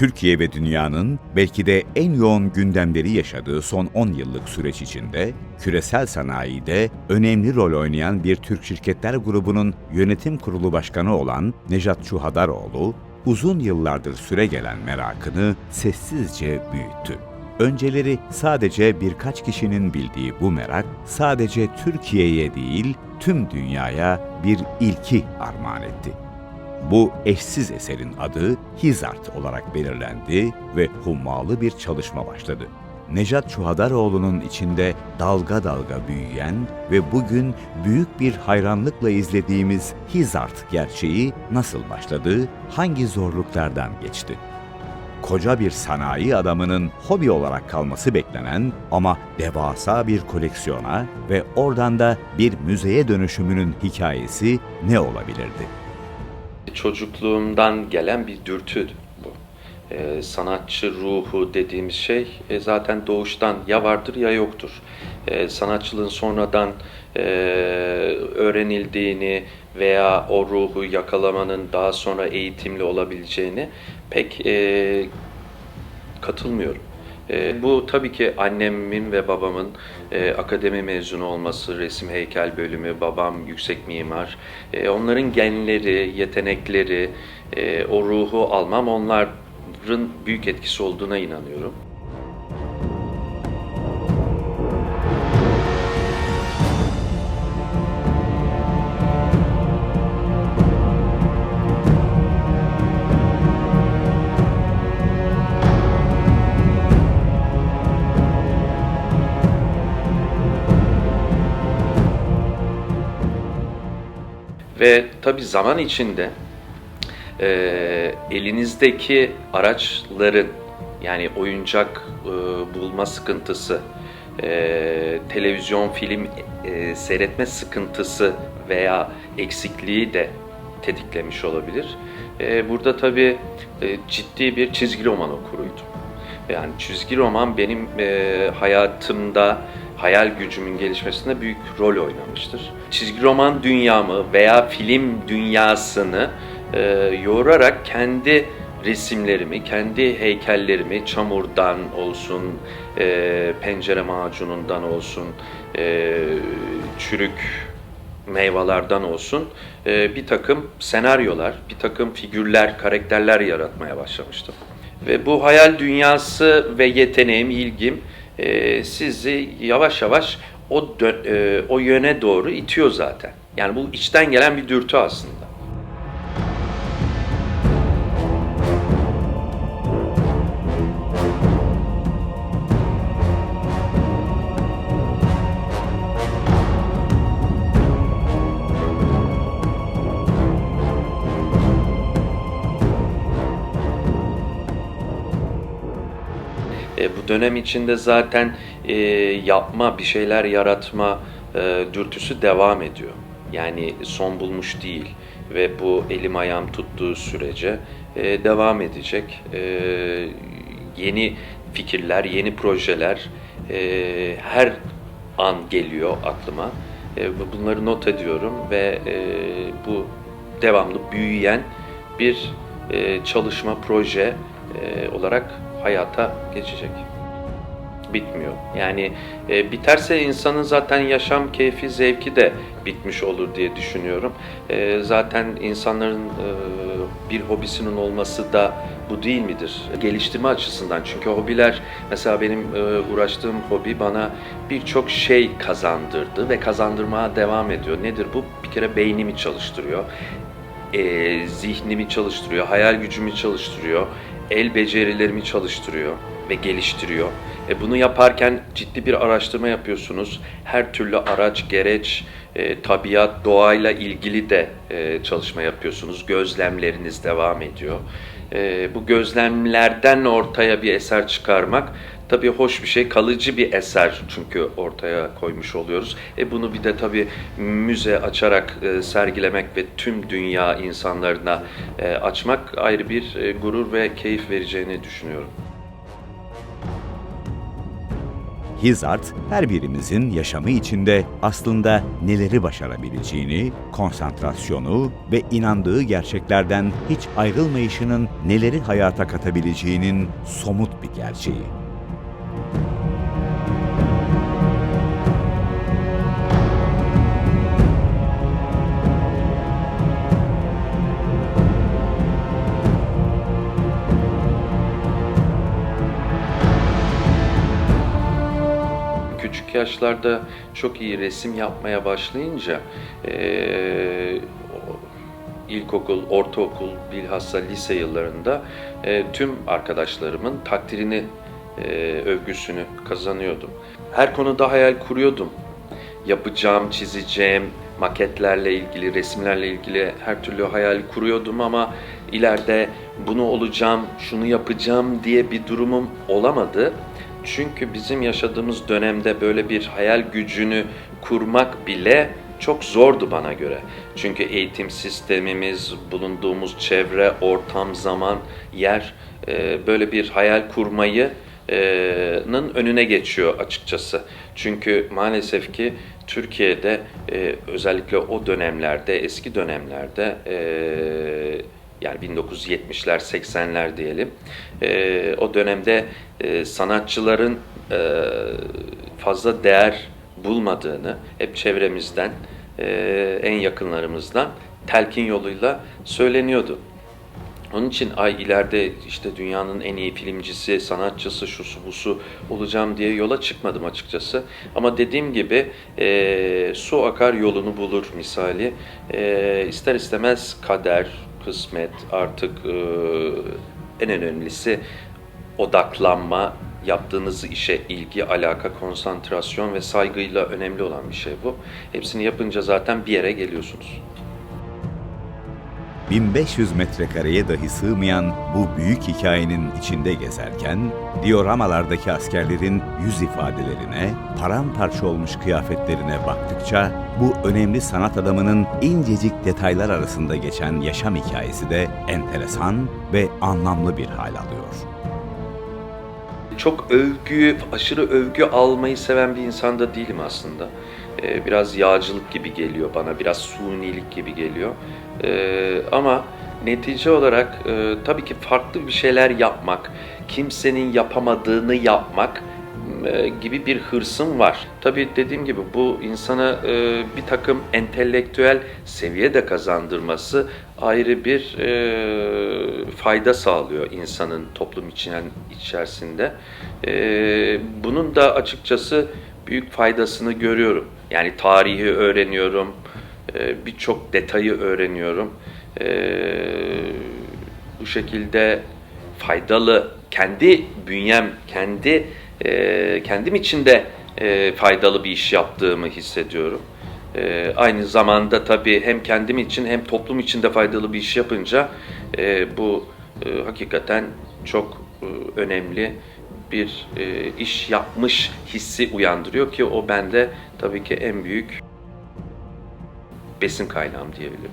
Türkiye ve dünyanın belki de en yoğun gündemleri yaşadığı son 10 yıllık süreç içinde küresel sanayide önemli rol oynayan bir Türk şirketler grubunun yönetim kurulu başkanı olan Nejat Çuhadaroğlu, uzun yıllardır süre gelen merakını sessizce büyüttü. Önceleri sadece birkaç kişinin bildiği bu merak sadece Türkiye'ye değil tüm dünyaya bir ilki armağan etti. Bu eşsiz eserin adı Hizart olarak belirlendi ve hummalı bir çalışma başladı. Nejat Çuhadaroğlu'nun içinde dalga dalga büyüyen ve bugün büyük bir hayranlıkla izlediğimiz Hizart gerçeği nasıl başladı, hangi zorluklardan geçti? Koca bir sanayi adamının hobi olarak kalması beklenen ama devasa bir koleksiyona ve oradan da bir müzeye dönüşümünün hikayesi ne olabilirdi? Çocukluğumdan gelen bir dürtü bu. Ee, sanatçı ruhu dediğimiz şey e, zaten doğuştan ya vardır ya yoktur. Ee, sanatçılığın sonradan e, öğrenildiğini veya o ruhu yakalamanın daha sonra eğitimli olabileceğini pek e, katılmıyorum. E, bu tabii ki annemin ve babamın e, akademi mezunu olması, resim heykel bölümü, babam yüksek mimar. E, onların genleri, yetenekleri, e, o ruhu almam onların büyük etkisi olduğuna inanıyorum. Ve tabii zaman içinde e, elinizdeki araçların yani oyuncak e, bulma sıkıntısı, e, televizyon film e, seyretme sıkıntısı veya eksikliği de tetiklemiş olabilir. E, burada tabii e, ciddi bir çizgi roman okuruydum. Yani çizgi roman benim e, hayatımda hayal gücümün gelişmesinde büyük rol oynamıştır. Çizgi roman dünyamı veya film dünyasını e, yoğurarak kendi resimlerimi, kendi heykellerimi çamurdan olsun, e, pencere macunundan olsun, e, çürük meyvelerden olsun e, bir takım senaryolar, bir takım figürler, karakterler yaratmaya başlamıştım. Ve bu hayal dünyası ve yeteneğim, ilgim e, sizi yavaş yavaş o dö- e, o yöne doğru itiyor zaten. Yani bu içten gelen bir dürtü aslında. Dönem içinde zaten e, yapma, bir şeyler yaratma e, dürtüsü devam ediyor. Yani son bulmuş değil ve bu elim ayağım tuttuğu sürece e, devam edecek. E, yeni fikirler, yeni projeler e, her an geliyor aklıma. E, bunları not ediyorum ve e, bu devamlı büyüyen bir e, çalışma, proje e, olarak hayata geçecek. Bitmiyor. Yani e, biterse insanın zaten yaşam keyfi, zevki de bitmiş olur diye düşünüyorum. E, zaten insanların e, bir hobisinin olması da bu değil midir? Geliştirme açısından. Çünkü hobiler, mesela benim e, uğraştığım hobi bana birçok şey kazandırdı ve kazandırmaya devam ediyor. Nedir bu? Bir kere beynimi çalıştırıyor e, zihnimi çalıştırıyor, hayal gücümü çalıştırıyor, el becerilerimi çalıştırıyor ve geliştiriyor. E, bunu yaparken ciddi bir araştırma yapıyorsunuz. Her türlü araç, gereç, e, tabiat, doğayla ilgili de e, çalışma yapıyorsunuz. Gözlemleriniz devam ediyor. E, bu gözlemlerden ortaya bir eser çıkarmak tabii hoş bir şey, kalıcı bir eser çünkü ortaya koymuş oluyoruz. E bunu bir de tabii müze açarak e, sergilemek ve tüm dünya insanlarına e, açmak ayrı bir e, gurur ve keyif vereceğini düşünüyorum. Hizard, her birimizin yaşamı içinde aslında neleri başarabileceğini, konsantrasyonu ve inandığı gerçeklerden hiç ayrılmayışının neleri hayata katabileceğinin somut bir gerçeği. Yaşlarda çok iyi resim yapmaya başlayınca o- ilkokul, ortaokul, bilhassa lise yıllarında eee, tüm arkadaşlarımın takdirini, eee, övgüsünü kazanıyordum. Her konuda hayal kuruyordum. Yapacağım, çizeceğim, maketlerle ilgili, resimlerle ilgili her türlü hayal kuruyordum ama ileride bunu olacağım, şunu yapacağım diye bir durumum olamadı. Çünkü bizim yaşadığımız dönemde böyle bir hayal gücünü kurmak bile çok zordu bana göre. Çünkü eğitim sistemimiz, bulunduğumuz çevre, ortam, zaman, yer e, böyle bir hayal kurmayı e, nın önüne geçiyor açıkçası. Çünkü maalesef ki Türkiye'de e, özellikle o dönemlerde, eski dönemlerde e, yani 1970'ler, 80'ler diyelim. E, o dönemde e, sanatçıların e, fazla değer bulmadığını hep çevremizden, e, en yakınlarımızdan telkin yoluyla söyleniyordu. Onun için ay ileride işte dünyanın en iyi filmcisi, sanatçısı, şusu busu olacağım diye yola çıkmadım açıkçası. Ama dediğim gibi e, su akar yolunu bulur misali. E, ister istemez kader, kısmet artık e, en önemlisi odaklanma, yaptığınız işe ilgi, alaka, konsantrasyon ve saygıyla önemli olan bir şey bu. Hepsini yapınca zaten bir yere geliyorsunuz. 1500 metrekareye dahi sığmayan bu büyük hikayenin içinde gezerken, dioramalardaki askerlerin yüz ifadelerine, paramparça olmuş kıyafetlerine baktıkça, bu önemli sanat adamının incecik detaylar arasında geçen yaşam hikayesi de enteresan ve anlamlı bir hal alıyor. çok övgü, aşırı övgü almayı seven bir insan da değilim aslında. Ee, biraz yağcılık gibi geliyor bana, biraz sunilik gibi geliyor. Ee, ama netice olarak e, tabii ki farklı bir şeyler yapmak, kimsenin yapamadığını yapmak e, gibi bir hırsım var. Tabii dediğim gibi bu insana e, bir takım entelektüel seviye de kazandırması ayrı bir e, fayda sağlıyor insanın toplum içerisinde. Bunun da açıkçası büyük faydasını görüyorum. Yani tarihi öğreniyorum, birçok detayı öğreniyorum. Bu şekilde faydalı kendi bünyem, kendi e, kendim için de e, faydalı bir iş yaptığımı hissediyorum. E, aynı zamanda tabii hem kendim için hem toplum için de faydalı bir iş yapınca e, bu e, hakikaten çok e, önemli bir e, iş yapmış hissi uyandırıyor ki o bende tabii ki en büyük besin kaynağım diyebilirim.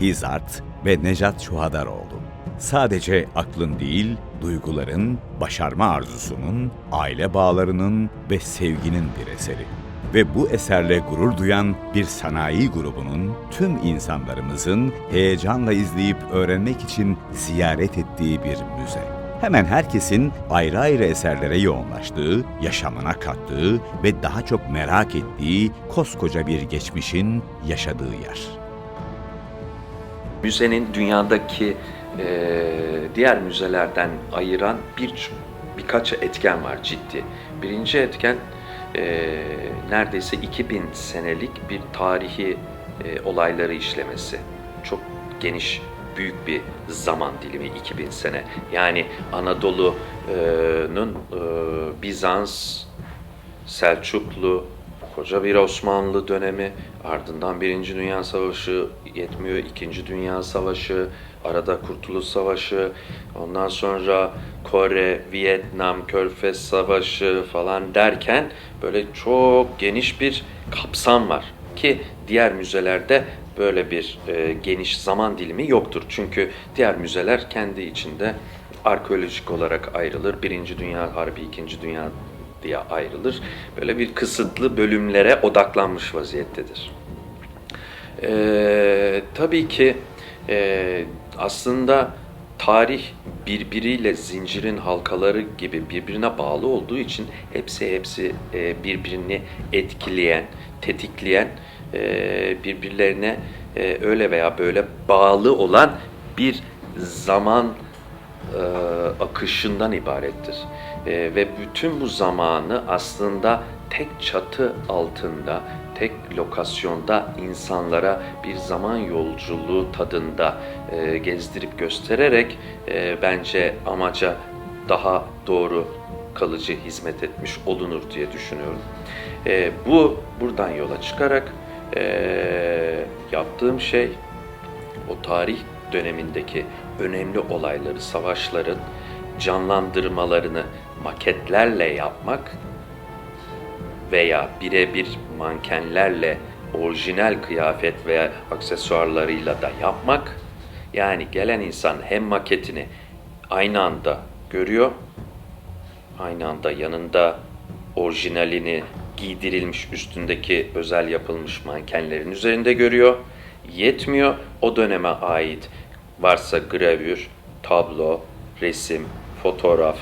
Hizard ve Nejat Şuhadaroğlu. Sadece aklın değil, duyguların, başarma arzusunun, aile bağlarının ve sevginin bir eseri. Ve bu eserle gurur duyan bir sanayi grubunun tüm insanlarımızın heyecanla izleyip öğrenmek için ziyaret ettiği bir müze. Hemen herkesin ayrı ayrı eserlere yoğunlaştığı, yaşamına kattığı ve daha çok merak ettiği koskoca bir geçmişin yaşadığı yer. Müzenin dünyadaki e, diğer müzelerden ayıran bir birkaç etken var ciddi. Birinci etken e, neredeyse 2000 senelik bir tarihi e, olayları işlemesi. Çok geniş, büyük bir zaman dilimi 2000 sene. Yani Anadolu'nun e, Bizans, Selçuklu, koca bir Osmanlı dönemi, ardından Birinci Dünya Savaşı yetmiyor, İkinci Dünya Savaşı, arada Kurtuluş Savaşı, ondan sonra Kore, Vietnam, Körfez Savaşı falan derken böyle çok geniş bir kapsam var ki diğer müzelerde böyle bir e, geniş zaman dilimi yoktur. Çünkü diğer müzeler kendi içinde arkeolojik olarak ayrılır. Birinci Dünya Harbi, İkinci Dünya diye ayrılır. Böyle bir kısıtlı bölümlere odaklanmış vaziyettedir. Ee, tabii ki e, aslında tarih birbiriyle zincirin halkaları gibi birbirine bağlı olduğu için hepsi hepsi e, birbirini etkileyen, tetikleyen, e, birbirlerine e, öyle veya böyle bağlı olan bir zaman e, akışından ibarettir. E, ve bütün bu zamanı aslında tek çatı altında, tek lokasyonda insanlara bir zaman yolculuğu tadında e, gezdirip göstererek e, bence amaca daha doğru kalıcı hizmet etmiş olunur diye düşünüyorum. E, bu buradan yola çıkarak e, yaptığım şey o tarih dönemindeki önemli olayları, savaşların canlandırmalarını maketlerle yapmak veya birebir mankenlerle orijinal kıyafet veya aksesuarlarıyla da yapmak. Yani gelen insan hem maketini aynı anda görüyor, aynı anda yanında orijinalini giydirilmiş üstündeki özel yapılmış mankenlerin üzerinde görüyor. Yetmiyor. O döneme ait varsa gravür, tablo, resim, fotoğraf,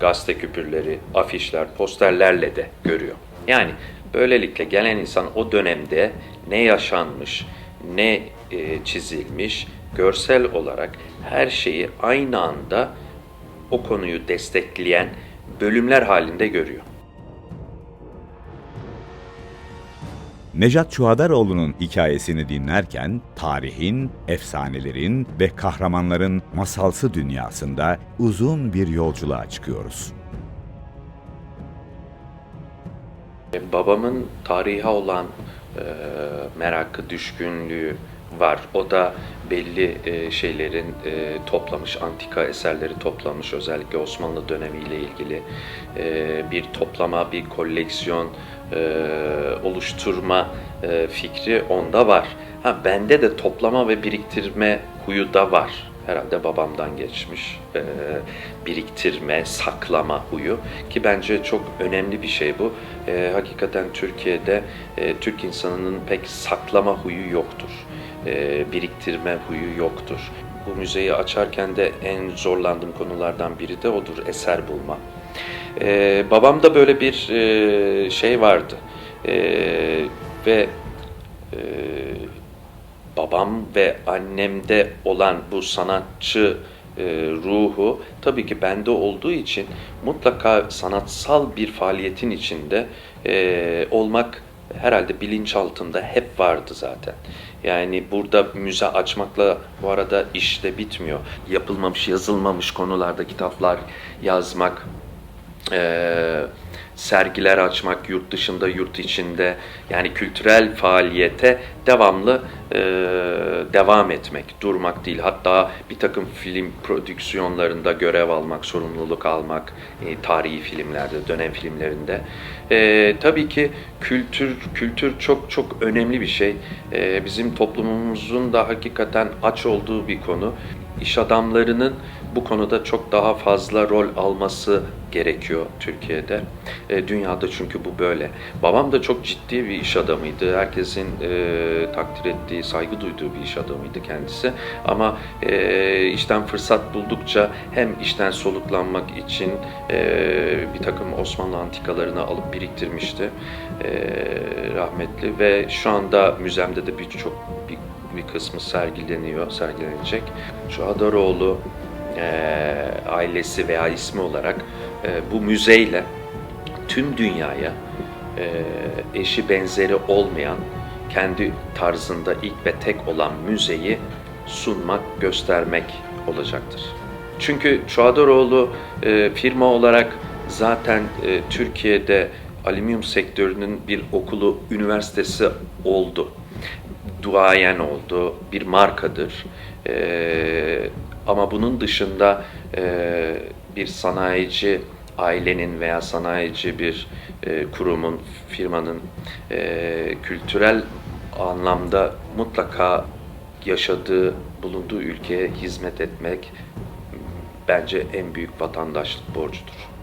gazete küpürleri, afişler, posterlerle de görüyor. Yani böylelikle gelen insan o dönemde ne yaşanmış, ne e, çizilmiş, görsel olarak her şeyi aynı anda o konuyu destekleyen bölümler halinde görüyor. Necat Çuhadaroğlu'nun hikayesini dinlerken tarihin, efsanelerin ve kahramanların masalsı dünyasında uzun bir yolculuğa çıkıyoruz. E, Babamın tarihe olan e, merakı, düşkünlüğü var. O da belli e, şeylerin e, toplamış, antika eserleri toplamış. Özellikle Osmanlı dönemiyle ilgili e, bir toplama, bir koleksiyon oluşturma e, fikri onda var. Ha bende de toplama ve biriktirme huyu da var. Herhalde babamdan geçmiş e, biriktirme, saklama huyu ki bence çok önemli bir şey bu. E, hakikaten Türkiye'de e, Türk insanının pek saklama huyu yoktur. E, biriktirme huyu yoktur. Bu müzeyi açarken de en zorlandığım konulardan biri de odur, eser bulma. E, babamda böyle bir e, şey vardı E, ve e, babam ve annemde olan bu sanatçı e, ruhu tabii ki bende olduğu için mutlaka sanatsal bir faaliyetin içinde e, olmak herhalde bilinçaltımda hep vardı zaten. Yani burada müze açmakla bu arada iş de bitmiyor. Yapılmamış, yazılmamış konularda kitaplar yazmak, e, sergiler açmak yurt dışında, yurt içinde yani kültürel faaliyete devamlı e, devam etmek, durmak değil. Hatta bir takım film prodüksiyonlarında görev almak, sorumluluk almak, e, tarihi filmlerde, dönem filmlerinde. E, tabii ki kültür kültür çok çok önemli bir şey. E, bizim toplumumuzun da hakikaten aç olduğu bir konu. İş adamlarının bu konuda çok daha fazla rol alması gerekiyor Türkiye'de. E, dünyada çünkü bu böyle. Babam da çok ciddi bir iş adamıydı. Herkesin e, takdir ettiği, saygı duyduğu bir iş adamıydı kendisi. Ama e, işten fırsat buldukça hem işten soluklanmak için e, bir takım Osmanlı antikalarını alıp biriktirmişti. E, rahmetli ve şu anda müzemde de birçok bir, bir kısmı sergileniyor, sergilenecek. Çuhadaroğlu e, ailesi veya ismi olarak e, bu müzeyle tüm dünyaya e, eşi benzeri olmayan kendi tarzında ilk ve tek olan müzeyi sunmak, göstermek olacaktır. Çünkü Çuhadaroğlu e, firma olarak zaten e, Türkiye'de alüminyum sektörünün bir okulu, üniversitesi oldu. Duayen oldu, bir markadır. E, ama bunun dışında e, bir sanayici ailenin veya sanayici bir e, kurumun, firmanın e, kültürel anlamda mutlaka yaşadığı, bulunduğu ülkeye hizmet etmek bence en büyük vatandaşlık borcudur.